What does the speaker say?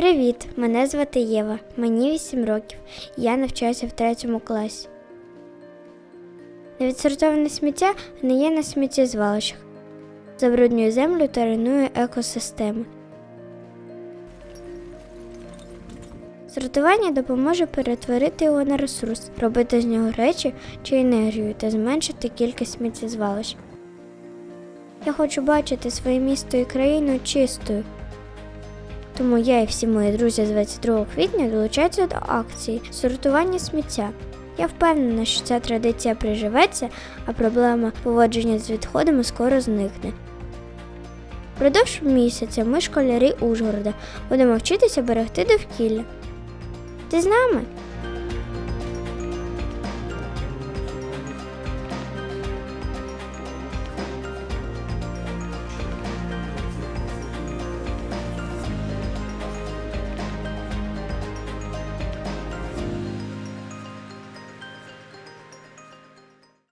Привіт! Мене звати Єва. Мені 8 років. Я навчаюся в третьому класі. Невідсортоване сміття не є на сміттєзвалищах. Забруднює землю та руйнує екосистеми. Сортування допоможе перетворити його на ресурс, робити з нього речі чи енергію та зменшити кількість сміттєзвалищ. Я хочу бачити своє місто і країну чистою. Тому я і всі мої друзі з 22 квітня долучаються до акції сортування сміття. Я впевнена, що ця традиція приживеться, а проблема поводження з відходами скоро зникне. Впродовж місяця ми, школярі Ужгорода, будемо вчитися берегти довкілля. Ти з нами?